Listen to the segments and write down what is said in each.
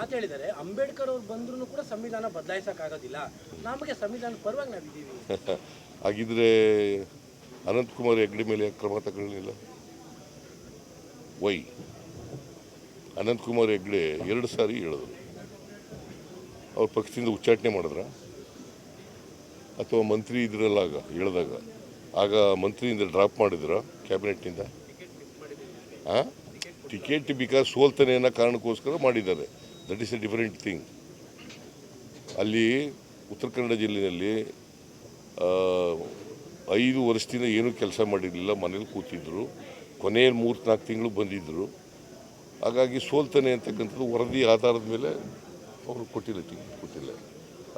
ಮಾತು ಹೇಳಿದ್ದಾರೆ ಅಂಬೇಡ್ಕರ್ ಅವ್ರು ಬಂದ್ರು ಕೂಡ ಸಂವಿಧಾನ ಬದಲಾಯಿಸಕ್ಕಾಗೋದಿಲ್ಲ. ನಮಗೆ ಸಂವಿಧಾನ ಪರವಾಗಿ ನಾವಿದ್ದೀವಿ. ಹಾಗಿದ್ರೆ ಅನಂತಕುಮಾರ್ ಹೆಗ್ಡೆ ಮೇಲೆ ಕ್ರಮ ತಗೊಳ್ಳಿಲ್ಲ? ವೈ? ಅನಂತಕುಮಾರ್ ಹೆಗ್ಡೆ ಎರಡು ಸಾರಿ ಹೇಳಿದ್ರು. ಅವ್ರ ಪಕ್ಷದಿಂದ ಉಚ್ಚಾಟನೆ ಮಾಡಿದ್ರ? ಅಥವಾ ಮಂತ್ರಿ ಇದ್ರಲ್ಲ ಆಗ ಹೇಳಿದಾಗ? ಆಗ ಮಂತ್ರಿಯಿಂದ ಡ್ರಾಪ್ ಮಾಡಿದ್ರ ಕ್ಯಾಬಿನೆಟ್ನಿಂದ? ಹಾಂ ಟಿಕೆಟ್ ಬಿಕಾಸ್ ಸೋಲ್ತಾನೆ ಅನ್ನೋ ಕಾರಣಕ್ಕೋಸ್ಕರ ಮಾಡಿದ್ದಾರೆ. That is a different thing ಅಲ್ಲಿ ಉತ್ತರ ಕನ್ನಡ ಜಿಲ್ಲೆಯಲ್ಲಿ ಐದು ವರ್ಷದಿಂದ ಏನೂ ಕೆಲಸ ಮಾಡಿರಲಿಲ್ಲ ಮನೇಲಿ ಕೂತಿದ್ದರು ಕೊನೆಯ ಮೂರು ನಾಲ್ಕು ತಿಂಗಳು ಬಂದಿದ್ದರು ಹಾಗಾಗಿ ಸೋಲ್ತಾನೆ ಅಂತಕ್ಕಂಥದ್ದು ವರದಿ ಆಧಾರದ ಮೇಲೆ ಅವರು ಕೊಟ್ಟಿಲ್ಲ ಟಿಕೆಟ್ ಕೊಟ್ಟಿಲ್ಲ.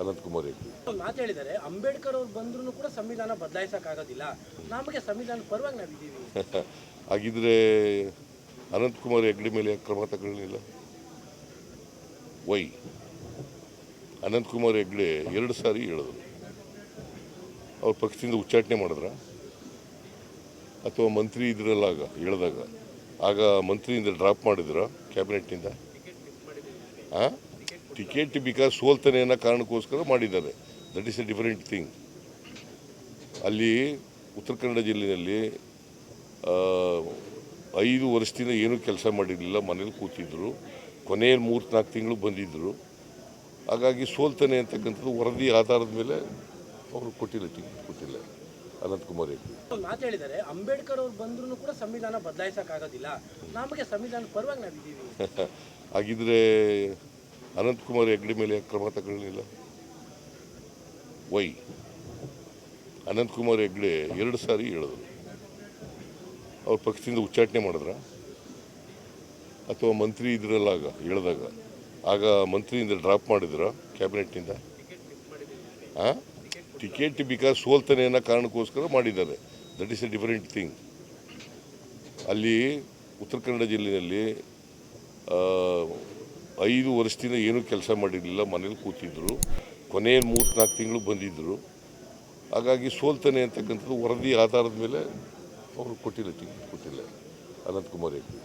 ಅನಂತಕುಮಾರ್ ಹೆಗ್ಡೆ. ಮಾತು ಹೇಳಿದ್ದಾರೆ ಅಂಬೇಡ್ಕರ್ ಅವ್ರು ಬಂದ್ರೂ ಕೂಡ ಸಂವಿಧಾನ ಬದಲಾಯಿಸೋಕ್ಕಾಗೋದಿಲ್ಲ. ನಮಗೆ ಸಂವಿಧಾನ ಪರವಾಗಿ ನಾವಿದ್ದೀವಿ. ಹಾಗಿದ್ರೆ ಅನಂತಕುಮಾರ್ ಹೆಗ್ಡೆ ಮೇಲೆ ಕ್ರಮ ತಗೊಳ್ಳಿಲ್ಲ ವೈ. ಅನಂತಕುಮಾರ್ ಹೆಗ್ಡೆ ಎರಡು ಸಾರಿ ಹೇಳಿದ್ರು. ಅವ್ರ ಪಕ್ಷದಿಂದ ಉಚ್ಚಾಟನೆ ಮಾಡಿದ್ರ. ಅಥವಾ ಮಂತ್ರಿ ಇದ್ರಲ್ಲ ಆಗ ಹೇಳಿದಾಗ. ಆಗ ಮಂತ್ರಿಯಿಂದ ಡ್ರಾಪ್ ಮಾಡಿದ್ರ ಕ್ಯಾಬಿನೆಟ್ನಿಂದ ಹಾಂ ಟಿಕೆಟ್ ಬಿಕಾಸ್ ಸೋಲ್ತಾನೆ ಅನ್ನೋ ಕಾರಣಕ್ಕೋಸ್ಕರ ಮಾಡಿದ್ದಾರೆ. That is a different thing ಅಲ್ಲಿ ಉತ್ತರ ಕನ್ನಡ ಜಿಲ್ಲೆಯಲ್ಲಿ ಐದು ವರ್ಷದಿಂದ ಏನೂ ಕೆಲಸ ಮಾಡಿರಲಿಲ್ಲ. ಮನೇಲಿ ಕೂತಿದ್ರು. ಕೊನೆಯ ಮೂರು ನಾಲ್ಕು ತಿಂಗಳು ಬಂದಿದ್ದರು ಹಾಗಾಗಿ ಸೋಲ್ತಾನೆ ಅಂತಕ್ಕಂಥದ್ದು ವರದಿ ಆಧಾರದ ಮೇಲೆ ಅವರು ಕೊಟ್ಟಿಲ್ಲ ಟಿಕೆಟ್ ಕೊಟ್ಟಿಲ್ಲ. ಅನಂತಕುಮಾರ್ ಹೆಗ್ಡೆ. ಮಾತು ಹೇಳಿದ್ದಾರೆ ಅಂಬೇಡ್ಕರ್ ಅವ್ರು ಬಂದ್ರೂ ಕೂಡ ಸಂವಿಧಾನ ಬದಲಾಯಿಸೋಕ್ಕಾಗೋದಿಲ್ಲ. ನಮಗೆ ಸಂವಿಧಾನ ಪರವಾಗಿ ನಾವಿದ್ದೀವಿ ಹಾಗಿದ್ರೆ ಅನಂತಕುಮಾರ್ ಹೆಗ್ಡೆ ಮೇಲೆ ಕ್ರಮ ತಗೊಳ್ಳಿಲ್ಲ? ವೈ? ಅನಂತಕುಮಾರ್ ಹೆಗ್ಡೆ ಎರಡು ಸಾರಿ ಹೇಳಿದ್ರು. ಅವ್ರ ಪಕ್ಷದಿಂದ ಉಚ್ಚಾಟನೆ ಮಾಡಿದ್ರ? ಅಥವಾ ಮಂತ್ರಿ ಇದ್ರಲ್ಲ ಆಗ, ಹೇಳಿದಾಗ. ಆಗ ಮಂತ್ರಿಯಿಂದ ಡ್ರಾಪ್ ಮಾಡಿದ್ರು ಕ್ಯಾಬಿನೆಟ್ನಿಂದ ಹಾಂ ಟಿಕೆಟ್ ಬಿಕಾಸ್ ಸೋಲ್ತಾನೆ ಅನ್ನೋ ಕಾರಣಕ್ಕೋಸ್ಕರ ಮಾಡಿದ್ದಾರೆ. That is a different thing ಅಲ್ಲಿ ಉತ್ತರ ಕನ್ನಡ ಜಿಲ್ಲೆಯಲ್ಲಿ ಐದು ವರ್ಷದಿಂದ ಏನೂ ಕೆಲಸ ಮಾಡಿರಲಿಲ್ಲ, ಮನೇಲಿ ಕೂತಿದ್ರು. ಕೊನೆಯ ಮೂರು ನಾಲ್ಕು ತಿಂಗಳು ಬಂದಿದ್ದರು ಹಾಗಾಗಿ ಸೋಲ್ತಾನೆ ಅಂತಕ್ಕಂಥದ್ದು ವರದಿ ಆಧಾರದ ಮೇಲೆ ಅವರು ಕೊಟ್ಟಿಲ್ಲ ಟಿಕೆಟ್ ಕೊಟ್ಟಿಲ್ಲ. ಅನಂತಕುಮಾರ್ ಹೆಗ್ಡೆ.